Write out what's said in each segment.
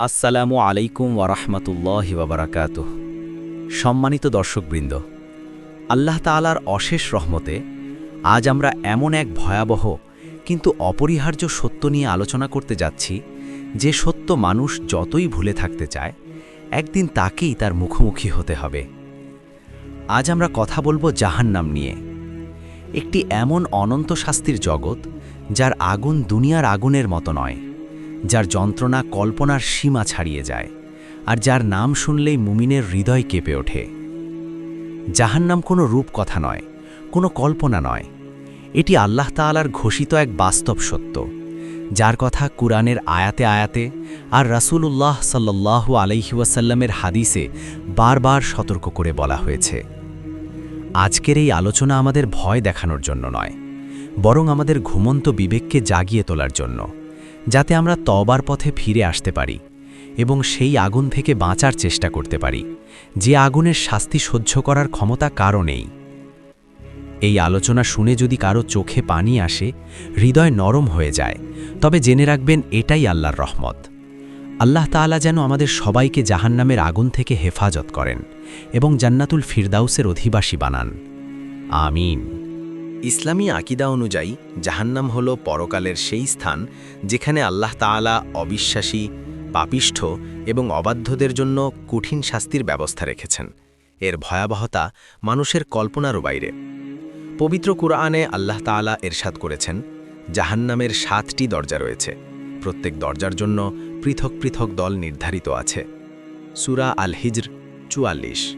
আসসালামু আলাইকুম ওরহমতুল্লাহ বাবরাকাত সম্মানিত দর্শকবৃন্দ, আল্লাহ তাআলার অশেষ রহমতে আজ আমরা এমন এক ভয়াবহ কিন্তু অপরিহার্য সত্য নিয়ে আলোচনা করতে যাচ্ছি, যে সত্য মানুষ যতই ভুলে থাকতে চায়, একদিন তাকেই তার মুখোমুখি হতে হবে। আজ আমরা কথা বলব জাহান্নাম নিয়ে। একটি এমন অনন্ত শাস্তির জগৎ যার আগুন দুনিয়ার আগুনের মতো নয়। যার যন্ত্রণা কল্পনার সীমা ছাড়িয়ে যায় আর যার নাম শুনলেই মুমিনের হৃদয় কেঁপে ওঠে। জাহান্নাম কোনো রূপকথা নয়, কোনো কল্পনা নয়। এটি আল্লাহ তাআলার ঘোষিত এক বাস্তব সত্য, যার কথা কুরআনের আয়াতে আয়াতে আর রাসূলুল্লাহ সাল্লাল্লাহু আলাইহি ওয়াসাল্লামের হাদিসে বারবার সতর্ক করে বলা হয়েছে। আজকের এই আলোচনা আমাদের ভয় দেখানোর জন্য নয়, বরং আমাদের ঘুমন্ত বিবেককে জাগিয়ে তোলার জন্য। যাতে আমরা তবার পথে ফিরে আসতে পারি এবং সেই আগুন থেকে বাঁচার চেষ্টা করতে পারি। যে আগুনের শাস্তি সহ্য করার ক্ষমতা কারও নেই। এই আলোচনা শুনে যদি কারও চোখে পানি আসে, হৃদয় নরম হয়ে যায়, তবে জেনে রাখবেন এটাই আল্লাহর রহমত। আল্লাহ তাআলা যেন আমাদের সবাইকে জাহান্নামের আগুন থেকে হেফাজত করেন এবং জান্নাতুল ফিরদাউসের অধিবাসী বানান। আমিন। ইসলামী আকিদা অনুযায়ী, জাহান্নাম হল পরকালের সেই স্থান যেখানে আল্লাহ তাআলা অবিশ্বাসী, পাপিষ্ঠ এবং অবাধ্যদের জন্য কঠিন শাস্তির ব্যবস্থা রেখেছেন। এর ভয়াবহতা মানুষের কল্পনারও বাইরে। পবিত্র কুরআনে আল্লাহ তাআলা এরশাদ করেছেন, জাহান্নামের সাতটি দরজা রয়েছে। প্রত্যেক দরজার জন্য পৃথক পৃথক দল নির্ধারিত আছে। সুরা আল হিজর চুয়াল্লিশ।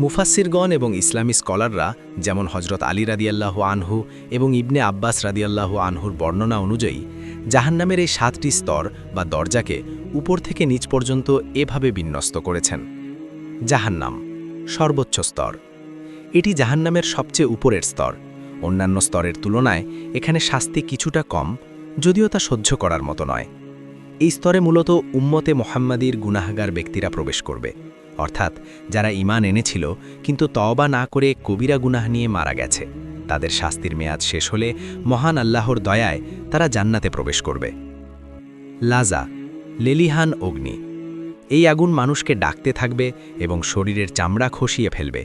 মুফাসিরগণ এবং ইসলামী স্কলাররা, যেমন হজরত আলী রাদিয়াল্লাহু আনহু এবং ইবনে আব্বাস রাদিয়াল্লাহু আনহুর বর্ণনা অনুযায়ী, জাহান্নামের এই সাতটি স্তর বা দরজাকে উপর থেকে নিচ পর্যন্ত এভাবে বিন্যস্ত করেছেন। জাহান্নাম, সর্বোচ্চ স্তর। এটি জাহান্নামের সবচেয়ে উপরের স্তর। অন্যান্য স্তরের তুলনায় এখানে শাস্তি কিছুটা কম, যদিও তা সহ্য করার মতো নয়। এই স্তরে মূলত উম্মতে মোহাম্মাদির গুনাহাগার ব্যক্তিরা প্রবেশ করবে। অর্থাৎ যারা ইমান এনেছিল, কিন্তু তওবা না করে কবিরা গুনাহ নিয়ে মারা গেছে। তাদের শাস্তির মেয়াদ শেষ হলে মহান আল্লাহর দয়ায় তারা জান্নাতে প্রবেশ করবে। লাজা, লেলিহান অগ্নি। এই আগুন মানুষকে ডাকতে থাকবে এবং শরীরের চামড়া খসিয়ে ফেলবে।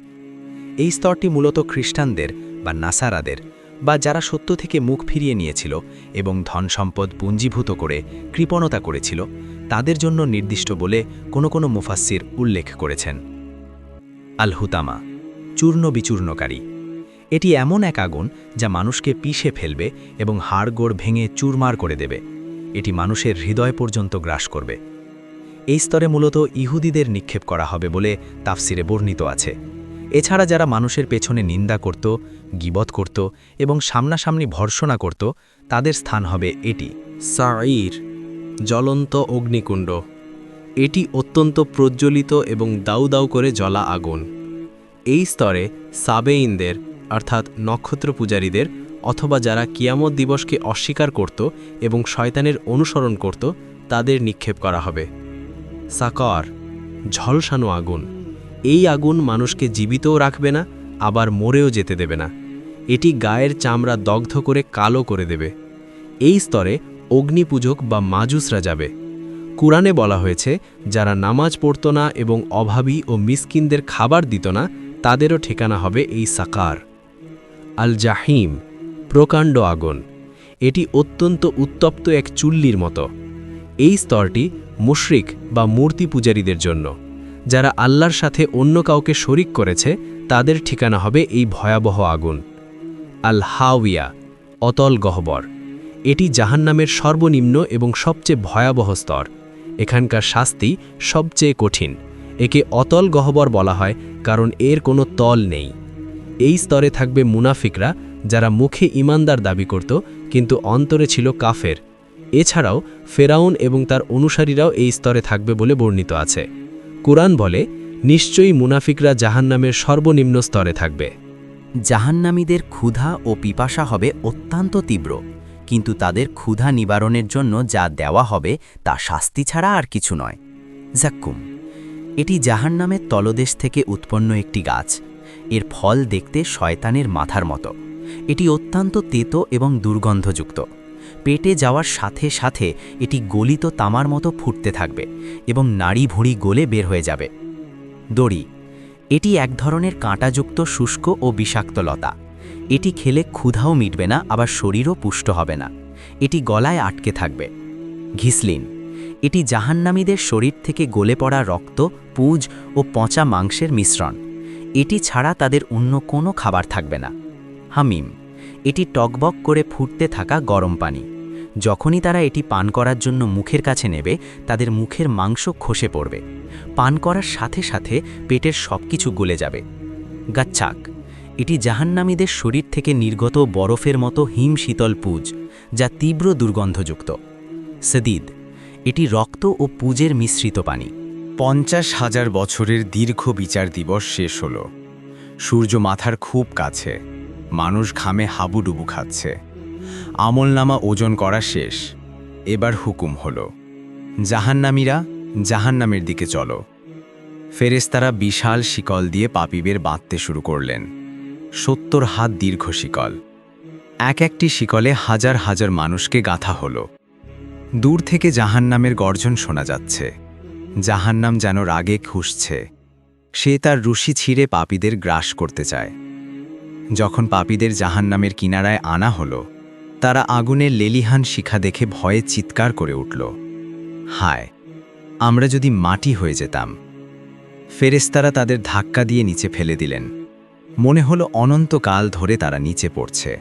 এই স্তরটি মূলত খ্রিস্টানদের বা নাসারাদের বা যারা সত্য থেকে মুখ ফিরিয়ে নিয়েছিল এবং ধন সম্পদ পুঞ্জীভূত করে কৃপণতা করেছিল, তাদের জন্য নির্দিষ্ট বলে কোনো কোনো মুফাসির উল্লেখ করেছেন। আল হুতামা চূর্ণ বিচূর্ণকারী। এটি এমন এক আগুন যা মানুষকে পিষে ফেলবে এবং হাড়গোড় ভেঙে চুরমার করে দেবে। এটি মানুষের হৃদয় পর্যন্ত গ্রাস করবে। এই স্তরে মূলত ইহুদিদের নিক্ষেপ করা হবে বলে তাফসিরে বর্ণিত আছে। এছাড়া যারা মানুষের পেছনে নিন্দা করত, গিবত করত এবং সামনাসামনি ভর্ষণা করত, তাদের স্থান হবে এটি। সাঈর, জ্বলন্ত অগ্নিকুণ্ড। এটি অত্যন্ত প্রজ্বলিত এবং দাউ দাউ করে জ্বলা আগুন। এই স্তরে সাবেইনদের অর্থাৎ নক্ষত্র পূজারীদের, অথবা যারা কিয়ামত দিবসকে অস্বীকার করত এবং শয়তানের অনুসরণ করত, তাদের নিক্ষেপ করা হবে। সাকর, ঝলসানো আগুন। এই আগুন মানুষকে জীবিতও রাখবে না, আবার মরেও যেতে দেবে না। এটি গায়ের চামড়া দগ্ধ করে কালো করে দেবে। এই স্তরে অগ্নিপূজক বা মাজুসরা যাবে। কুরআনে বলা হয়েছে, যারা নামাজ পড়ত না এবং অভাবী ও মিসকিনদের খাবার দিত না, তাদেরও ঠিকানা হবে এই সাকার। আল জাহিম প্রকাণ্ড আগুন। এটি অত্যন্ত উত্তপ্ত এক চুল্লির মতো। এই স্তরটি মুশরিক বা মূর্তি পূজারীদের জন্য। যারা আল্লাহর সাথে অন্য কাউকে শরিক করেছে, তাদের ঠিকানা হবে এই ভয়াবহ আগুন। আল হাওয়িয়া অতল গহ্বর। এটি জাহান্নামের সর্বনিম্ন এবং সবচেয়ে ভয়াবহ স্তর। এখানকার শাস্তি সবচেয়ে কঠিন। একে অতল গহ্বর বলা হয়, কারণ এর কোনো তল নেই। এই স্তরে থাকবে মুনাফিকরা, যারা মুখে ইমানদার দাবি করত, কিন্তু অন্তরে ছিল কাফের। এছাড়াও ফেরাউন এবং তার অনুসারীরাও এই স্তরে থাকবে বলে বর্ণিত আছে। কুরআন বলে, নিশ্চয়ই মুনাফিকরা জাহান্নামের সর্বনিম্ন স্তরে থাকবে। জাহান্নামীদের ক্ষুধা ও পিপাসা হবে অত্যন্ত তীব্র, কিন্তু তাদের ক্ষুধা নিবারণের জন্য যা দেওয়া হবে, তা শাস্তি ছাড়া আর কিছু নয়। জাক্কুম এটি জাহান্নামের তলদেশ থেকে উৎপন্ন একটি গাছ। এর ফল দেখতে শয়তানের মাথার মতো। এটি অত্যন্ত তেতো এবং দুর্গন্ধযুক্ত। পেটে যাওয়ার সাথে সাথে এটি গলিত তামার মতো ফুটতে থাকবে এবং নাড়ি ভুঁড়ি গলে বের হয়ে যাবে। দড়ি। এটি এক ধরনের কাঁটাযুক্ত শুষ্ক ও বিষাক্ত লতা। এটি খেলে ক্ষুধাও মিটবে না, আবার শরীরও পুষ্ট হবে না। এটি গলায় আটকে থাকবে। ঘিসলিন। এটি জাহান্নামীদের শরীর থেকে গলে পড়া রক্ত, পুঁজ ও পচা মাংসের মিশ্রণ। এটি ছাড়া তাদের অন্য কোনো খাবার থাকবে না। হামিম। এটি টকবক করে ফুটতে থাকা গরম পানি। যখনই তারা এটি পান করার জন্য মুখের কাছে নেবে, তাদের মুখের মাংস খসে পড়বে। পান করার সাথে সাথে পেটের সব কিছু গলে যাবে। গাচ্ছাক, এটি জাহান্নামীদের শরীর থেকে নির্গত বরফের মতো হিম শীতল পুজ, যা তীব্র দুর্গন্ধযুক্ত। সদিদ, এটি রক্ত ও পুজের মিশ্রিত পানি। পঞ্চাশ হাজার বছরের দীর্ঘ বিচার দিবস শেষ হল। সূর্য মাথার খুব কাছে। মানুষ ঘামে হাবুডুবু খাচ্ছে। আমলনামা ওজন করা শেষ। এবার হুকুম হল, জাহান্নামীরা জাহান্নামের দিকে চলো। ফেরেস্তারা বিশাল শিকল দিয়ে পাপিবের বাঁধতে শুরু করলেন। সত্তর হাত দীর্ঘ শিকল। এক একটি শিকলে হাজার হাজার মানুষকে গাঁথা হলো। দূর থেকে জাহান্নামের গর্জন শোনা যাচ্ছে। জাহান্নাম যেন রাগে খুঁজছে সে তার রুশি ছিঁড়ে পাপীদের গ্রাস করতে চায়। যখন পাপীদের জাহান্নামের কিনারায় আনা হলো তারা আগুনের লেলিহান শিখা দেখে ভয়ে চিৎকার করে উঠল। হায়, আমরা যদি মাটি হয়ে যেতাম। ফেরেস্তারা তাদের ধাক্কা দিয়ে নিচে ফেলে দিলেন। মনে হলো অনন্তকাল ধরে তারা নিচে পড়ছে।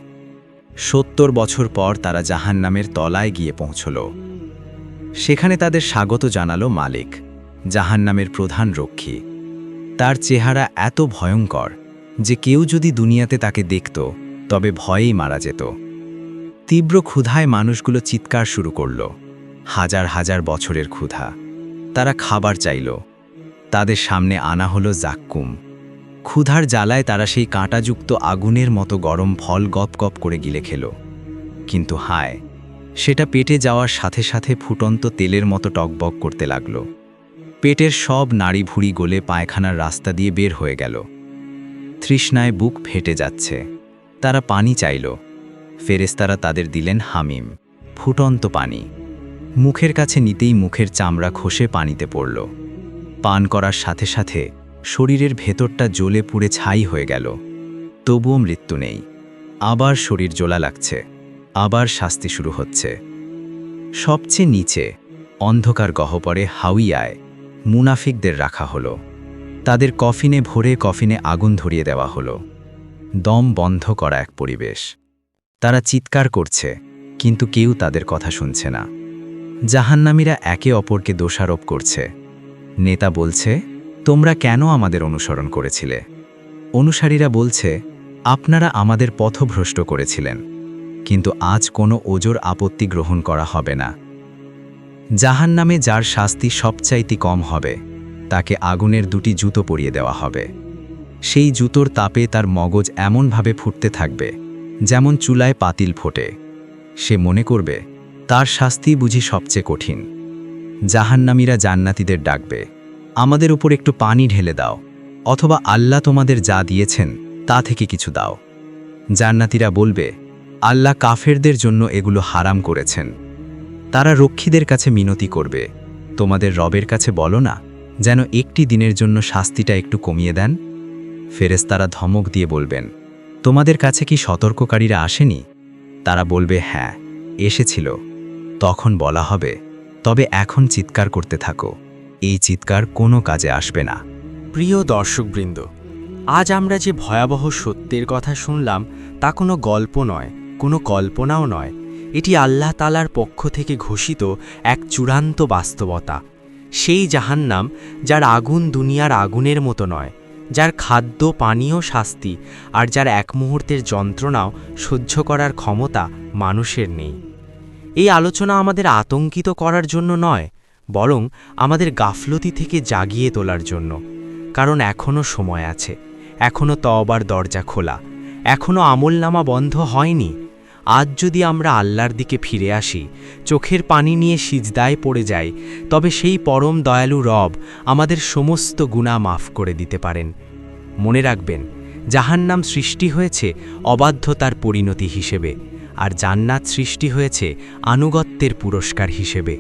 সত্তর বছর পর তারা জাহান্নামের তলায় গিয়ে পৌঁছল। সেখানে তাদের স্বাগত জানালো মালিক, জাহান্নামের প্রধান রক্ষী। তার চেহারা এত ভয়ঙ্কর যে কেউ যদি দুনিয়াতে তাকে দেখত, তবে ভয়েই মারা যেত। তীব্র ক্ষুধায় মানুষগুলো চিৎকার শুরু করল। হাজার হাজার বছরের ক্ষুধা। তারা খাবার চাইল। তাদের সামনে আনা হলো জাক্কুম। ক্ষুধার জ্বালায় তারা সেই কাঁটাযুক্ত আগুনের মতো গরম ফল গপ গপ করে গিলে খেল। কিন্তু হায়, সেটা পেটে যাওয়ার সাথে সাথে ফুটন্ত তেলের মতো টকবক করতে লাগল। পেটের সব নাড়ি ভুড়ি গলে পায়খানার রাস্তা দিয়ে বের হয়ে গেল। তৃষ্ণায় বুক ফেটে যাচ্ছে। তারা পানি চাইল। ফেরেস্তারা তাদের দিলেন হামিম, ফুটন্ত পানি। মুখের কাছে নিতেই মুখের চামড়া খসে পানিতে পড়ল। পান করার সাথে সাথে শরীরের ভেতরটা জ্বলে পুড়ে ছাই হয়ে গেল। তবুও মৃত্যু নেই। আবার শরীর জ্বলা লাগছে। আবার শাস্তি শুরু হচ্ছে। সবচেয়ে নিচে অন্ধকার গহ্বরে হাউইয়ায় মুনাফিকদের রাখা হলো। তাদের কফিনে ভরে কফিনে আগুন ধরিয়ে দেওয়া হলো। দম বন্ধ করা এক পরিবেশ। তারা চিৎকার করছে, কিন্তু কেউ তাদের কথা শুনছে না। জাহান্নামীরা একে অপরকে দোষারোপ করছে। নেতা বলছে, তোমরা কেন আমাদের অনুসরণ করেছিলে? অনুসারীরা বলছে, আপনারা আমাদের পথভ্রষ্ট করেছিলেন, কিন্তু আজ কোনো ওজোর আপত্তি গ্রহণ করা হবে না। জাহান নামে যার শাস্তি সবচাইতে কম হবে, তাকে আগুনের দুটি জুতো পরিয়ে দেওয়া হবে। সেই জুতোর তাপে তার মগজ এমনভাবে ফুটতে থাকবে যেমন চুলায় পাতিল ফোটে। সে মনে করবে, তার শাস্তি বুঝি সবচেয়ে কঠিন। জাহান্নামীরা জান্নাতীদের ডাকবে, আমাদের উপর একটু পানি ঢেলে দাও, অথবা আল্লাহ তোমাদের যা দিয়েছেন, তা থেকে কিছু দাও। জান্নাতীরা বলবে, আল্লাহ কাফেরদের জন্য এগুলো হারাম করেছেন। তারা রক্ষীদের কাছে মিনতি করবে। তোমাদের রবের কাছে বলো না, যেন একটি দিনের জন্য শাস্তিটা একটু কমিয়ে দেন? ফেরেস্তারা ধমক দিয়ে বলবেন তোমাদের কাছে কি সতর্ককারীরা আসেনি? তারা বলবে হ্যাঁ এসেছিল। তখন বলা হবে, তবে এখন চিৎকার করতে থাকো। এই চিৎকার কোনো কাজে আসবে না। প্রিয় দর্শকবৃন্দ, আজ আমরা যে ভয়াবহ সত্যের কথা শুনলাম, তা কোনো গল্প নয়, কোনো কল্পনাও নয়। এটি আল্লাহ তালার পক্ষ থেকে ঘোষিত এক চূড়ান্ত বাস্তবতা। সেই জাহান্নাম, যার আগুন দুনিয়ার আগুনের মতো নয় যার খাদ্য, পানীয় শাস্তি আর যার এক মুহূর্তের যন্ত্রণাও সহ্য করার ক্ষমতা মানুষের নেই। এই আলোচনা আমাদের আতঙ্কিত করার জন্য নয়, বরং আমাদের গাফলতি থেকে জাগিয়ে তোলার জন্য। কারণ এখনও সময় আছে এখনও তবার দরজা খোলা এখনও আমলনামা বন্ধ হয়নি। আজ যদি আমরা আল্লাহর দিকে ফিরে আসি, চোখের পানি নিয়ে সিজদায় পড়ে যাই, তবে সেই পরম দয়ালু রব আমাদের সমস্ত গুণা মাফ করে দিতে পারেন। মনে রাখবেন, জাহান্নাম সৃষ্টি হয়েছে অবাধ্যতার পরিণতি হিসেবে, আর জান্নাত সৃষ্টি হয়েছে আনুগত্যের পুরস্কার হিসেবে।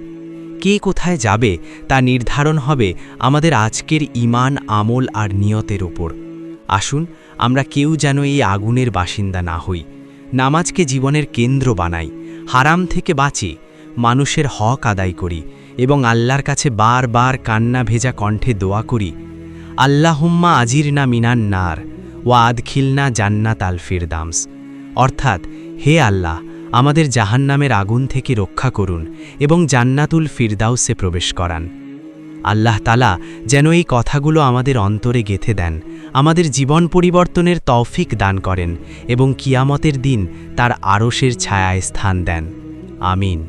কে কোথায় যাবে তা নির্ধারণ হবে আমাদের আজকের ইমান আমল আর নিয়তের ওপর আসুন, আমরা কেউ যেন এই আগুনের বাসিন্দা না হই। নামাজকে জীবনের কেন্দ্র বানাই, হারাম থেকে বাঁচি, মানুষের হক আদায় করি এবং আল্লাহর কাছে বারবার কান্না ভেজা কণ্ঠে দোয়া করি, আল্লাহুম্মা আজির না মিনান নার ওয়া আদখিলনা জান্নাত আল ফিরদামস অর্থাৎ, হে আল্লাহ, আমাদের জাহান্নামের আগুন থেকে রক্ষা করুন এবং জান্নাতুল ফিরদাউসে প্রবেশ করান। আল্লাহ তালা যেন এই কথাগুলো আমাদের অন্তরে গেথে দেন, আমাদের জীবন পরিবর্তনের তৌফিক দান করেন এবং কিয়ামতের দিন তার আরশের ছায়ায় স্থান দেন। আমিন।